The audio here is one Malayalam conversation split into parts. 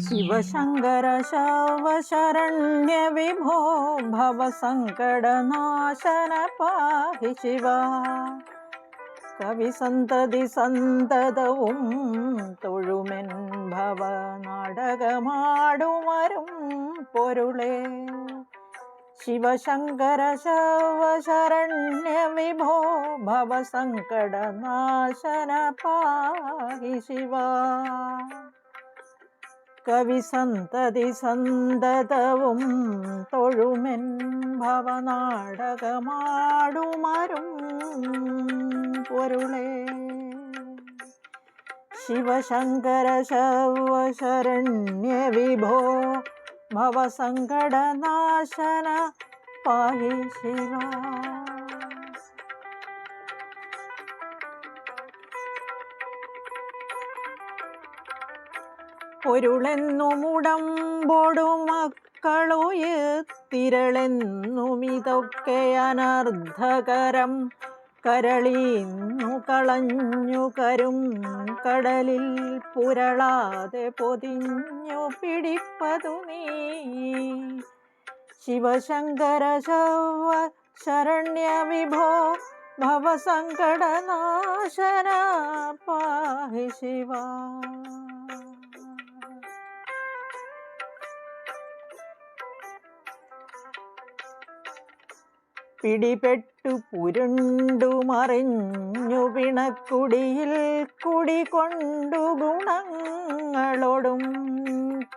ശിവശങ്കര ശവശരണ്യ വിഭോ ഭവസങ്കടനാശന പാഹി ശിവ. കവിസന്തതി സന്തതവും തൊഴുമെൻ ഭവ നാടകമാടുമരും പൊരുളേ. ശിവശങ്കര ശവശരണ്യ വിഭോ ഭവസങ്കടനാശന പാഹി ശിവ. കവിസന്തതി സന്തതവും തൊഴുമെൻ ഭവനാടകമാടുമരും പൊരുളേ. ശിവശങ്കര ശവശരണ്യ വിഭോ ഭവസങ്കടനാശന പാഹി ശിവ. പൊരുളെന്നുമുടമ്പോടു മക്കളുയത്തിരളെന്നുമിതൊക്കെ അനർദ്ധകരം കരളീന്നു കളഞ്ഞു കരും കടലിൽ പുരളാതെ പൊതിഞ്ഞു പിടിപ്പതു നീ. ശിവശങ്കര ശവ ശരണ്യ വിഭോ ഭവസങ്കടനാശന പാഹി ശിവ. പിടിപെട്ടു പുരുണ്ടു മറിഞ്ഞു പിണക്കുടിയിൽ കുടികൊണ്ടു ഗുണങ്ങളോടും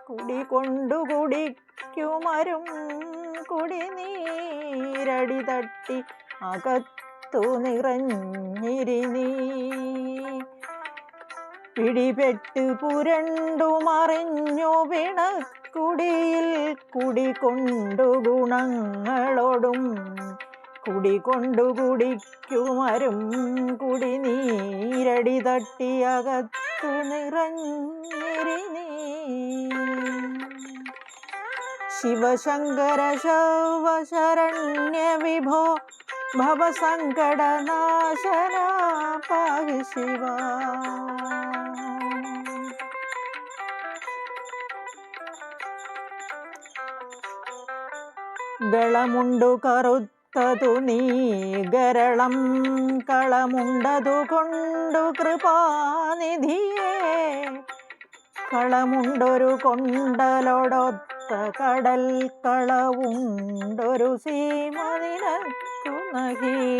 കുടികൊണ്ടു കുടിക്കുമരും കുടിനീരടി തട്ടി അകത്തു നിറഞ്ഞിരി പിടിപെട്ടു പിടിപെട്ട് പുരണ്ടു മറിഞ്ഞു പിണക്കുടിയിൽ കുടികൊണ്ടു ഗുണങ്ങളോടും കുടികൊണ്ടു കുടിക്കുമരും. കുടിനീരടി നീരടി തട്ടിയകത്തു നിറഞ്ഞിരി നീ. ശിവശങ്കര ശവശരണ്യ വിഭോ ഭവസങ്കടനാശന പാഹി ശിവ. ഗളമുണ്ടു കറുത്തതു നീ ഗരളം കളമുണ്ടതു കൊണ്ടു കൃപാനിധിയേ. കളമുണ്ടൊരു കൊണ്ടലോടൊത്ത കടൽ കളവുണ്ടൊരു സീമ നിനക്കു നഹി.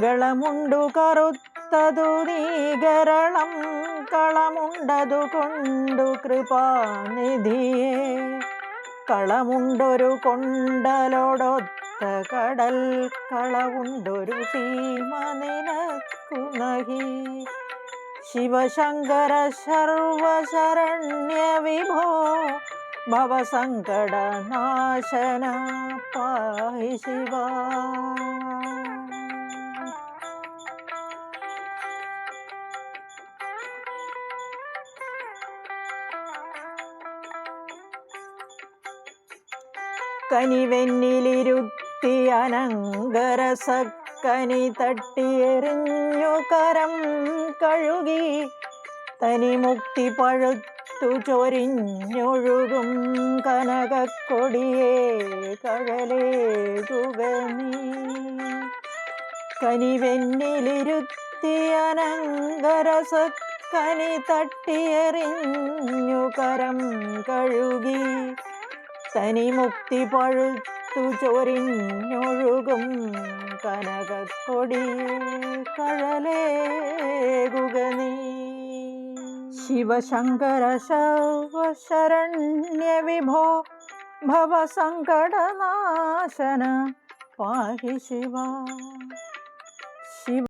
ഗളമുണ്ടു കറുത്തതു നീ ഗരളം കളമുണ്ടതു കൊണ്ടു കൃപാനിധിയേ. കളമുണ്ടൊരു കൊണ്ടലോടൊത്ത കടൽ കളവുണ്ടൊരു സീമ ശിവശങ്കര സർവശരണ്യ വിഭോ ഭവസങ്കടനാശന പാഹി ശിവ. കനിവെന്നിലിരുത്തി അനങ്കരസക്കനി തട്ടിയെറിഞ്ഞു കരം കഴുകി. തനിമുക്തി പഴുത്തു ചൊരിഞ്ഞൊഴുകും കനകക്കൊടിയേ കഴലേ നീ കനിവെന്നിലിരുത്തി അനങ്കരസക്കനി തട്ടിയെറിഞ്ഞു കരം കഴുകി. തനിമുക്തി പഴുത്തു ചൊരിഞ്ഞൊഴുകും കനകക്കൊടി കഴലേകുക നീ. ശിവശങ്കര ശവശരണ്യ വിഭോ ഭവസങ്കടനാശന പാഹി ശിവ. ശിവ